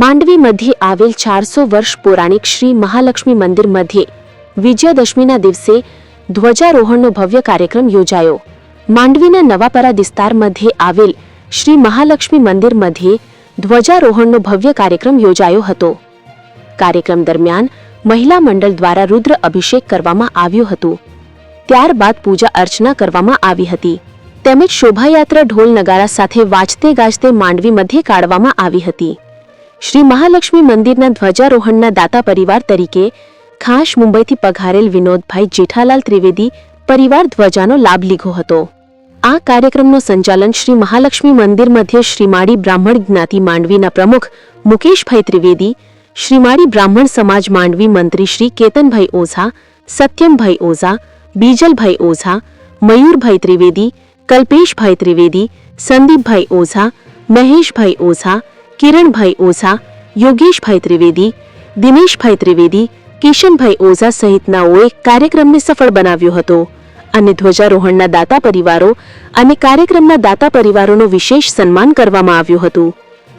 માંડવી મધ્યે આવેલ ચારસો વર્ષ પૌરાણિક શ્રી મહાલક્ષ્મી મંદિર મધ્યે વિજયાદશમીના દિવસે ધ્વજારોહણનો ભવ્ય કાર્યક્રમ યોજાયો. માંડવીના નવાપરા વિસ્તાર મધ્યે આવેલ શ્રી મહાલક્ષ્મી મંદિર મધ્યે ધ્વજારોહણનો ભવ્ય કાર્યક્રમ યોજાયો હતો. કાર્યક્રમ દરમિયાન મહિલા મંડળ દ્વારા રુદ્ર અભિષેક કરવામાં આવ્યો હતો. ત્યારબાદ પૂજા અર્ચના કરવામાં આવી હતી. તેમજ શોભાયાત્રા ઢોલ નગારા સાથે વાજતે ગાજતે માંડવી મધ્યે કાઢવામાં આવી હતી. શ્રી મહાલક્ષ્મી મંદિરના ધ્વજારોહણના દાતા પરિવાર તરીકે ખાસ મુંબઈથી પઘારેલ વિનોદભાઈ જેઠાલાલ ત્રિવેદી પરિવાર ધ્વજાનો લાભ લીધો હતો. આ કાર્યક્રમનું સંચાલન શ્રી મહાલક્ષ્મી મંદિર મધ્ય શ્રીમાળી બ્રાહ્મણ જ્ઞાતિ માંડવીના પ્રમુખ મુકેશભાઈ ત્રિવેદી, શ્રીમાળી બ્રાહ્મણ સમાજ માંડવી મંત્રી શ્રી કેતનભાઈ ઓઝા, સત્યમભાઈ ઓઝા, બીજલભાઈ ઓઝા, મયુરભાઈ ત્રિવેદી, કલ્પેશભાઈ ત્રિવેદી, સંદીપભાઈ ઓઝા, મહેશભાઈ ઓઝા કિરણભાઈ ઓઝા, યોગેશભાઈ ત્રિવેદી, દિનેશભાઈ ત્રિવેદી, કિશનભાઈ ઓઝા સહિતનાઓએ કાર્યક્રમને સફળ બનાવ્યો હતો અને ધ્વજારોહણના દાતા પરિવારો અને કાર્યક્રમના દાતા પરિવારોનું વિશેષ સન્માન કરવામાં આવ્યું હતું.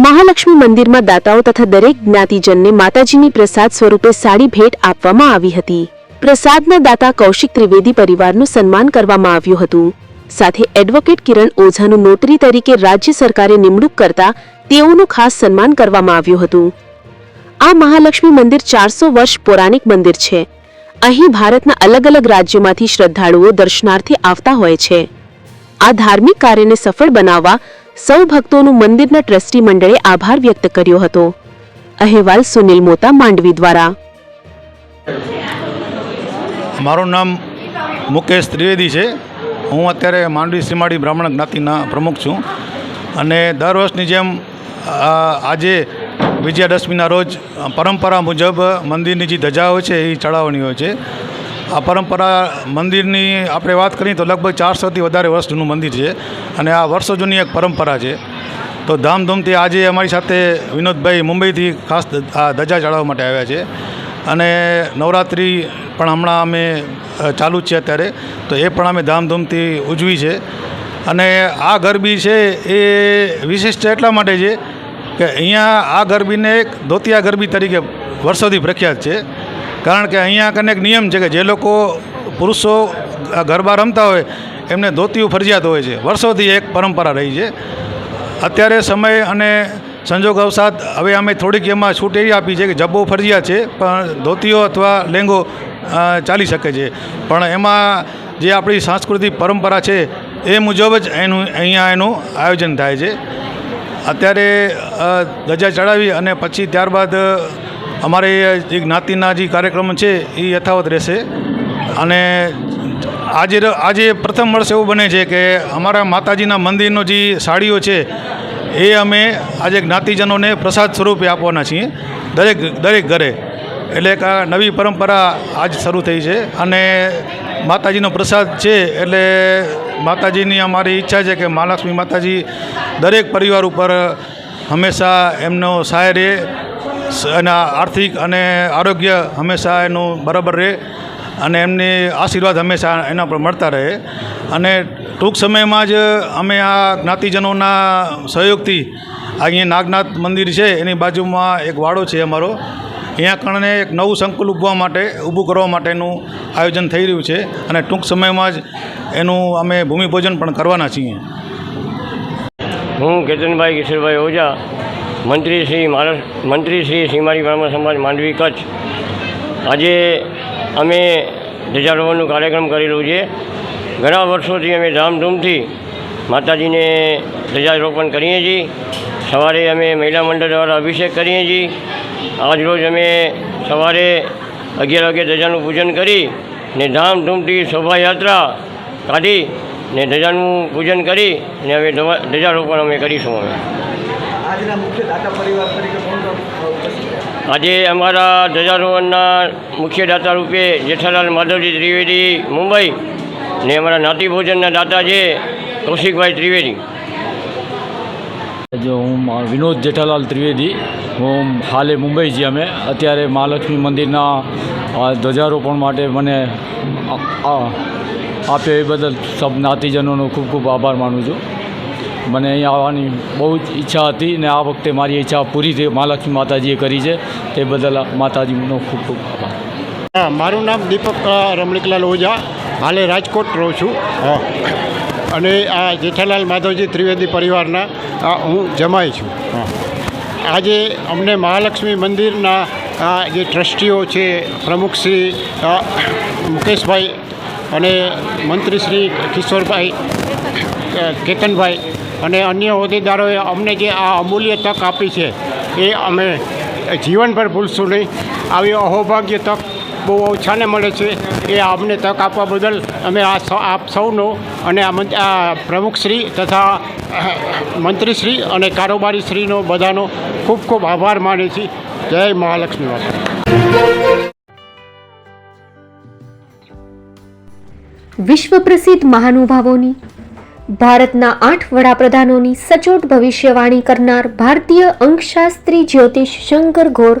મહાલક્ષ્મી મંદિરમાં દાતાઓ તથા દરેક જ્ઞાતિજનને માતાજીની પ્રસાદ સ્વરૂપે સાડી ભેટ આપવામાં આવી હતી. પ્રસાદના દાતા કૌશિક ત્રિવેદી પરિવારનું સન્માન કરવામાં આવ્યું હતું. સાથે એડવોકેટ કિરણ ઓઝાનું નોટરી તરીકે રાજ્ય સરકારે નિમણૂક કરતા તેઓનું ખાસ સન્માન કરવામાં આવ્યું હતું. આ મહાલક્ષ્મી મંદિર ચારસો વર્ષ પૌરાણિક મંદિર છે. અહીં ભારતના અલગ અલગ રાજ્યોમાંથી શ્રદ્ધાળુઓ દર્શનાર્થે આવતા હોય છે. આ ધાર્મિક કાર્યને સફળ બનાવવા સૌ ભક્તોનું મંદિરના ટ્રસ્ટી મંડળે આભાર વ્યક્ત કર્યો હતો. અહેવાલ સુનિલ મોતા, માંડવી દ્વારા. મારું નામ મુકેશ ત્રિવેદી છે. હું અત્યારે માંડવી સીમાડી બ્રાહ્મણ જ્ઞાતિના પ્રમુખ છું. અને દર વર્ષની જેમ આજે વિજયાદશમીના રોજ પરંપરા મુજબ મંદિરની જે ધજા હોય છે એ ચડાવવાની હોય છે. આ પરંપરા મંદિરની આપણે વાત કરીએ તો લગભગ ચારસોથી વધારે વર્ષ જૂનું મંદિર છે અને આ વર્ષો જૂની એક પરંપરા છે. તો ધામધૂમથી આજે અમારી સાથે વિનોદભાઈ મુંબઈથી ખાસ આ ધજા ચડાવવા માટે આવ્યા છે. અને નવરાત્રિ પણ હમણાં અમે ચાલુ જ છે અત્યારે. તો એ પણ અમે ધામધૂમથી ઉજવી છે. અને આ ગરબી છે એ વિશિષ્ટ એટલા માટે છે કે અહીંયા આ ગરબીને એક ધોતિયા ગરબી તરીકે વર્ષોથી પ્રખ્યાત છે. કારણ કે અહીંયા કને એક નિયમ છે કે જે લોકો પુરુષો ગરબા રમતા હોય, એમને ધોતિયું ફરજિયાત હોય છે. વર્ષોથી એક પરંપરા રહી છે. અત્યારે સમય અને સંજોગ અવસાદ, હવે અમે થોડીક એમાં છૂટ એવી આપી છે કે જબ્બો ફરજિયાત છે, પણ ધોતીઓ અથવા લેંગો ચાલી શકે છે. પણ એમાં જે આપણી સાંસ્કૃતિક પરંપરા છે એ મુજબ જ એનું અહીંયા એનું આયોજન થાય છે. અત્યારે ધજા ચડાવી અને પછી ત્યારબાદ, અમારે જે જ્ઞાતિના જે કાર્યક્રમ છે, એ યથાવત રહેશે. અને આજે આજે પ્રથમ વર્ષ એવું બને છે કે અમારા માતાજીના મંદિરનો જે સાડીઓ છે, એ અમે આજે જ્ઞાતિજનોને પ્રસાદ સ્વરૂપે આપવાના છીએ, દરેક દરેક ઘરે. એટલે એક આ નવી પરંપરા આજ શરૂ થઈ છે અને માતાજીનો પ્રસાદ છે, એટલે માતાજીની અમારી ઈચ્છા છે કે મહાલક્ષ્મી માતાજી દરેક પરિવાર ઉપર હંમેશા એમનો સહાય રહે અને આર્થિક અને આરોગ્ય હંમેશા એનું બરાબર રહે અને એમને આશીર્વાદ હંમેશા એના પર મળતા રહે. અને ટૂંક સમયમાં જ અમે આ જ્ઞાતિજનોના સહયોગથી અહીંયા નાગનાથ મંદિર છે, એની બાજુમાં એક વાડો છે અમારો. અહીંયા કણને એક નવું સંકુલ ઉભવા માટે, ઊભું કરવા માટેનું આયોજન થઈ રહ્યું છે અને ટૂંક સમયમાં જ એનું અમે ભૂમિપૂજન પણ કરવાના છીએ. હું કેતનભાઈ કિશોરભાઈ ઓઝા, મંત્રી શ્રી મહારાષ્ટ્ર મંત્રી શ્રી સીમારી બ્રાહ્મણ સમાજ માંડવી કચ્છ. આજે અમે ધ્વજારોહણનો કાર્યક્રમ કરેલું છે. ઘણા વર્ષોથી અમે ધામધૂમથી માતાજીને ધ્વજારોપણ કરીએ છીએ. સવારે અમે મહિલા મંડળ દ્વારા અભિષેક કરીએ છીએ. આજ રોજ અમે સવારે અગિયાર વાગે ધજાનું પૂજન કરી ને ધામધૂમથી શોભાયાત્રા કાઢી ને ધજાનું પૂજન કરી ને હવે ધજારોપણ અમે કરીશું અમે? આજે અમારા ધજારોહણના મુખ્ય દાતા રૂપે જેઠાલાલ માધવજી ત્રિવેદી મુંબઈ ને અમારા નાતી ભોજનના દાતા છે કૌશિકભાઈ ત્રિવેદી જો હું વિનોદ જેઠાલાલ ત્રિવેદી હું હાલે મુંબઈ છીએ અમે. અત્યારે મહાલક્ષ્મી મંદિરના ધ્વજારોપણ માટે મને આપ્યો એ બદલ સબ જ્ઞાતિજનોનો ખૂબ ખૂબ આભાર માનું છું. મને અહીંયા આવવાની બહુ જ ઈચ્છા હતી ને આ વખતે મારી ઈચ્છા પૂરી થઈ મહાલક્ષ્મી માતાજીએ કરી છે. તે બદલ માતાજીનો ખૂબ ખૂબ આભાર. હા મારું નામ દીપક રમણીકલાલ ઓઝા. હાલે રાજકોટ રહું છું. હા. અને આ જેઠાલાલ માધવજી ત્રિવેદી પરિવારના હું જમાઈ છું. આજે અમને મહાલક્ષ્મી મંદિરના જે ટ્રસ્ટીઓ છે પ્રમુખશ્રી મુકેશભાઈ અને મંત્રી શ્રી કિશોરભાઈ કેતનભાઈ અને અન્ય હોદ્દેદારોએ અમને જે આ અમૂલ્ય તક આપી છે, એ અમે જીવનભર ભૂલશું નહીં. આવી અહોભાગ્ય તક બહુ ઓછાને મળે છે એ અમને તક આપવા બદલ અમે આ આપ સૌનો અને આ પ્રમુખશ્રી તથા મંત્રીશ્રી અને કારોબારીશ્રીનો બધાનો ખૂબ ખૂબ આભાર માને છીએ જય મહાલક્ષ્મી વાત વિશ્વ પ્રસિદ્ધ મહાનુભાવોની, ભારતના આઠ વડાપ્રધાનોની સચોટ ભવિષ્યવાણી કરનાર ભારતીય અંકશાસ્ત્રી જ્યોતિષ શંકર ઘોર